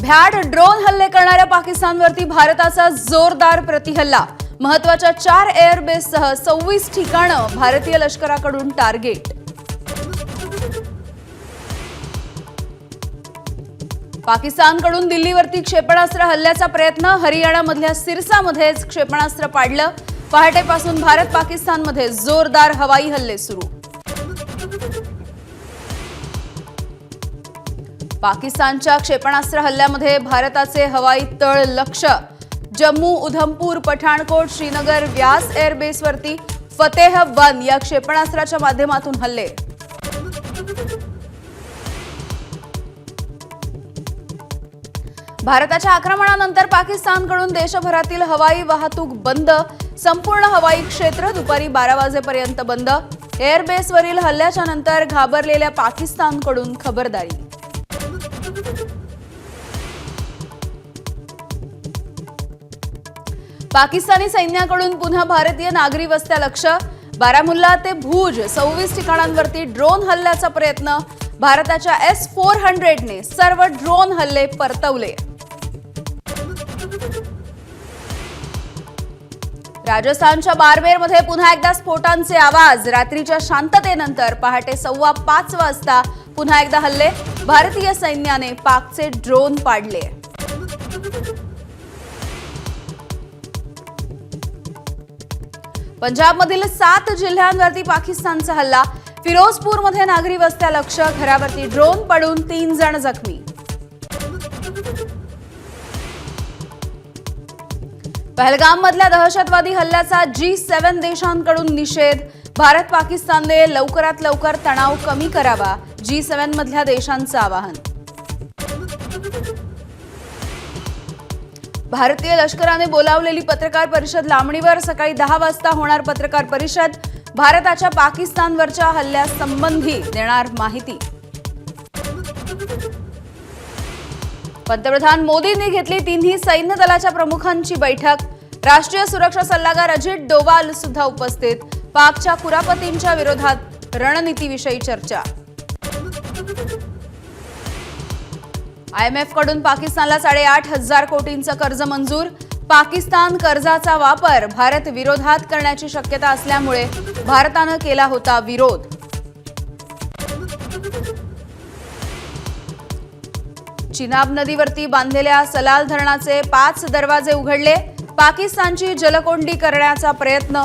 भ्याड ड्रोन हल्ले करणाऱ्या पाकिस्तानवरती भारताचा जोरदार प्रतिहल्ला. महत्त्वाच्या चार एअरबेससह सव्वीस ठिकाणं भारतीय लष्कराकडून टार्गेट. पाकिस्तानकडून दिल्लीवरती क्षेपणास्त्र हल्ल्याचा प्रयत्न हरियाणामधल्या सिरसामध्येच क्षेपणास्त्र पाडलं. पहाटेपासून भारत पाकिस्तानमध्ये जोरदार हवाई हल्ले सुरू. पाकिस्तानच्या क्षेपणास्त्र हल्ल्यामध्ये भारताचे हवाई तळ लक्ष. जम्मू उधमपूर पठाणकोट श्रीनगर व्यास एअरबेसवरती फतेह वन या क्षेपणास्त्राच्या माध्यमातून हल्ले. भारताच्या आक्रमणानंतर पाकिस्तानकडून देशभरातील हवाई वाहतूक बंद. संपूर्ण हवाई क्षेत्र दुपारी बारा वाजेपर्यंत बंद. एअरबेसवरील हल्ल्याच्या नंतर घाबरलेल्या पाकिस्तानकडून खबरदारी. पाकिस्तानी सैन्याकडून पुन्हा भारतीय नागरी वस्त्या लक्ष. बारामुल्ला ते भूज सव्वीस ठिकाणांवरती ड्रोन हल्ल्याचा प्रयत्न. भारताच्या एस फोर हंड्रेडने सर्व ड्रोन हल्ले परतवले. राजस्थानच्या बारमेरमध्ये पुन्हा एकदा स्फोटांचे आवाज. रात्रीच्या शांततेनंतर पहाटे सव्वा पाच वाजता पुन्हा एकदा हल्ले. भारतीय सैन्याने पाकचे ड्रोन पाडले. पंजाबमधील सात जिल्ह्यांवरती पाकिस्तानचा हल्ला. फिरोजपूरमध्ये नागरी वस्त्या लक्ष घरावरती ड्रोन पडून तीन जण जखमी. पहलगाममधल्या दहशतवादी हल्ल्याचा जी सेव्हन देशांकडून निषेध. भारत पाकिस्तानने लवकरात लवकर तणाव कमी करावा जी सेव्हन मधल्या देशांचं आवाहन. भारतीय लष्कराने बोलावलेली पत्रकार परिषद लांबणीवर सकाळी दहा वाजता होणार पत्रकार परिषद. भारताच्या पाकिस्तानवरच्या हल्ल्यासंबंधी देणार माहिती. पंतप्रधान मोदींनी घेतली तिन्ही सैन्य दलाच्या प्रमुखांची बैठक. राष्ट्रीय सुरक्षा सल्लागार अजित डोवाल सुद्धा उपस्थित. पाकच्या कुरापतींच्या विरोधात रणनीतीविषयी चर्चा. आयएमएफकडून पाकिस्तानला साडेआठ हजार कोटींचं कर्ज मंजूर. पाकिस्तान कर्जाचा वापर भारत विरोधात करण्याची शक्यता असल्यामुळे भारतानं केला होता विरोध. चिनाब नदीवरती बांधलेल्या सलाल धरणाचे पाच दरवाजे उघडले. पाकिस्तानची जलकोंडी करण्याचा प्रयत्न